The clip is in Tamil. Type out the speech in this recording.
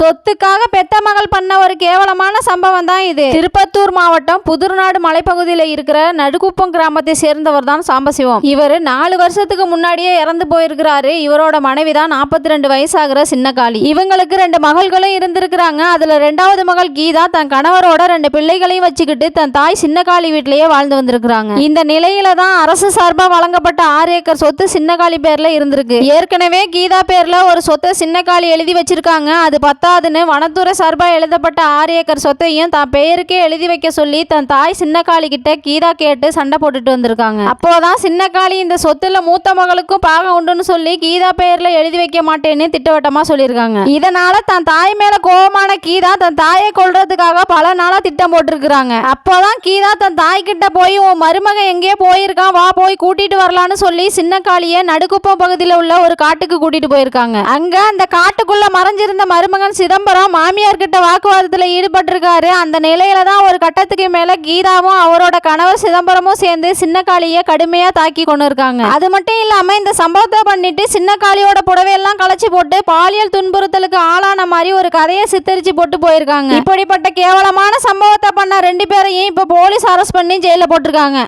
சொத்துக்காக பெத்த மகள் பண்ண ஒரு கேவலமான சம்பவம் தான் இது. திருப்பத்தூர் மாவட்டம் புதுர்நாடு மலைப்பகுதியில் இருக்கிற நடுக்குப்பம் கிராமத்தை சேர்ந்தவர் தான் சாம்பசிவம். இவர் நாலு வருஷத்துக்கு முன்னாடியே இறந்து போயிருக்கிறாரு. இவரோட மனைவி தான் நாற்பத்தி ரெண்டு வயசாகிற சின்னக்காளி. இவங்களுக்கு ரெண்டு மகள்களும் இருந்திருக்கிறாங்க. அதுல ரெண்டாவது மகள் கீதா தன் கணவரோட ரெண்டு பிள்ளைகளையும் வச்சுக்கிட்டு தன் தாய் சின்னக்காளி வீட்டிலேயே வாழ்ந்து வந்திருக்கிறாங்க. இந்த நிலையில தான் அரசு சார்பா வழங்கப்பட்ட ஆறு ஏக்கர் சொத்து சின்னக்காளி பேர்ல இருந்திருக்கு. ஏற்கனவே கீதா பேர்ல ஒரு சொத்தை சின்னக்காளி எழுதி வச்சிருக்காங்க. அது பத்தா கூடாதுன்னு வனத்துறை சார்பா எழுதப்பட்ட ஆறு ஏக்கர் சொத்தையும் தான் பெயருக்கே எழுதி வைக்க சொல்லி தன் தாய் சின்னக்காளி கிட்ட கீதா கேட்டு சண்டை போட்டுட்டு வந்திருக்காங்க. அப்போதான் சின்னக்காளி இந்த சொத்துல மூத்த மகளுக்கும் பாகம் உண்டுன்னு சொல்லி கீதா பெயர்ல எழுதி வைக்க மாட்டேன்னு திட்டவட்டமா சொல்லியிருக்காங்க. இதனால தன் தாய் மேல கோபமான கீதா தன் தாயை கொல்றதுக்காக பல நாளா திட்டம் போட்டிருக்கிறாங்க. அப்போதான் கீதா தன் தாய் கிட்ட போய் உன் மருமகன் எங்கேயோ போயிருக்கான் வா போய் கூட்டிட்டு வரலான்னு சொல்லி சின்னக்காளியை நடுக்குப்பம் பகுதியில் உள்ள ஒரு காட்டுக்கு கூட்டிட்டு போயிருக்காங்க. அங்க அந்த காட்டுக்குள்ள மறைஞ்சிருந்த மருமகன் சிதம்பரம் மாமியார் கிட்ட வாக்குவாதத்தில் ஈடுபட்டிருக்காரு. அந்த நிலையில தான் ஒரு கட்டத்துக்கு மேல கீதாவும் அவரோட கணவர் சிதம்பரமும் சேர்ந்து சின்னக்காளியை கடுமையா தாக்கி கொண்டு இருக்காங்க அது மட்டும் இல்லாம இந்த சம்பவத்தை பண்ணிட்டு சின்னக்காளியோட புடவையெல்லாம் களைச்சி போட்டு பாலியல் துன்புறுத்தலுக்கு ஆளான மாதிரி ஒரு கதையை சித்தரிச்சு போட்டு போயிருக்காங்க. இப்படிப்பட்ட கேவலமான சம்பவத்தை பண்ண ரெண்டு பேரையும் இப்ப போலீஸ் அரெஸ்ட் பண்ணி ஜெயில போட்டிருக்காங்க.